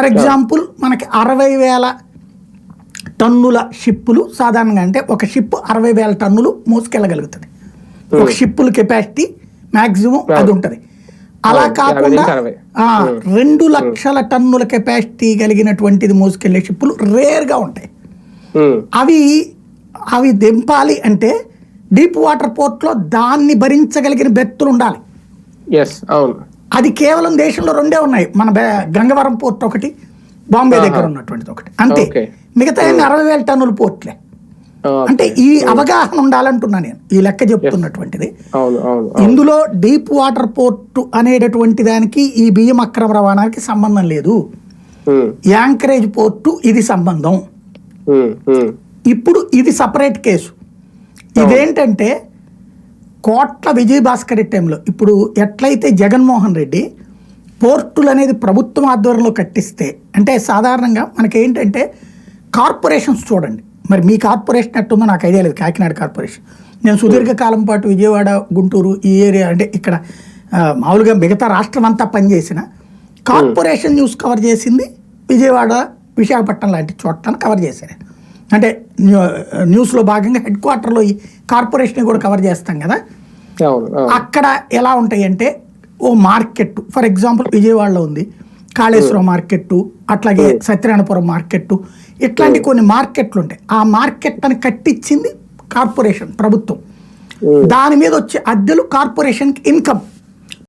For example మనకి అరవై వేల టన్నుల షిప్పులు సాధారణంగా అంటే ఒక షిప్ అరవై వేల టన్నులు మోసుకెళ్ళగలుగుతుంది. ఒక షిప్పుల కెపాసిటీ మాక్సిమం అది ఉంటుంది. అలా అవును, కాకుండా రెండు లక్షల టన్నుల కెపాసిటీ కలిగినటువంటిది మోసుకెళ్ళే షిప్పులు రేర్గా ఉంటాయి. అవి అవి దింపాలి అంటే డీప్ వాటర్ పోర్ట్లో దాన్ని భరించగలిగిన బెత్తులు ఉండాలి. ఎస్ అవును. అది కేవలం దేశంలో రెండే ఉన్నాయి. మన బె- గంగవరం పోర్ట్ ఒకటి బాంబే దగ్గర ఉన్నటువంటిది ఒకటి. అంతే. మిగతా అరవై వేల టన్నుల పోర్ట్లే. అంటే ఈ అవగాహన ఉండాలంటున్నా నేను. ఈ లెక్క చెప్తున్నటువంటిది. ఇందులో డీప్ వాటర్ పోర్ట్ అనేటటువంటి దానికి ఈ బియ్యం అక్రమ రవాణాకి సంబంధం లేదు. యాంకరేజ్ పోర్టు ఇది సంబంధం. ఇప్పుడు ఇది సపరేట్ కేసు. ఇదేంటంటే కోట్ల విజయభాస్కర్ రెడ్డి టైంలో ఇప్పుడు ఎట్లయితే జగన్మోహన్ రెడ్డి పోర్టులు అనేది ప్రభుత్వం ఆధ్వర్యంలో కట్టిస్తే అంటే సాధారణంగా మనకేంటంటే కార్పొరేషన్స్ చూడండి. మరి మీ కార్పొరేషన్ ఎట్టుందో నాకు ఐడియా లేదు కాకినాడ కార్పొరేషన్. నేను సుదీర్ఘకాలం పాటు విజయవాడ గుంటూరు ఈ ఏరియా అంటే ఇక్కడ మామూలుగా మిగతా రాష్ట్రం అంతా పనిచేసిన కార్పొరేషన్ న్యూస్ కవర్ చేసింది విజయవాడ విశాఖపట్నం లాంటి చోట్లను కవర్ చేశాను అంటే న్యూస్లో భాగంగా హెడ్ క్వార్టర్లో ఈ కార్పొరేషన్ కూడా కవర్ చేస్తాం కదా. అక్కడ ఎలా ఉంటాయి అంటే ఓ మార్కెట్ ఫర్ ఎగ్జాంపుల్ విజయవాడలో ఉంది. కాళేశ్వరం మార్కెట్ అట్లాగే సత్యనారాయణపురం మార్కెట్ ఇట్లాంటి కొన్ని మార్కెట్లు ఉంటాయి ఆ మార్కెట్ అని కట్టించింది కార్పొరేషన్ ప్రభుత్వం. దాని మీద వచ్చే అద్దెలు కార్పొరేషన్కి ఇన్కమ్.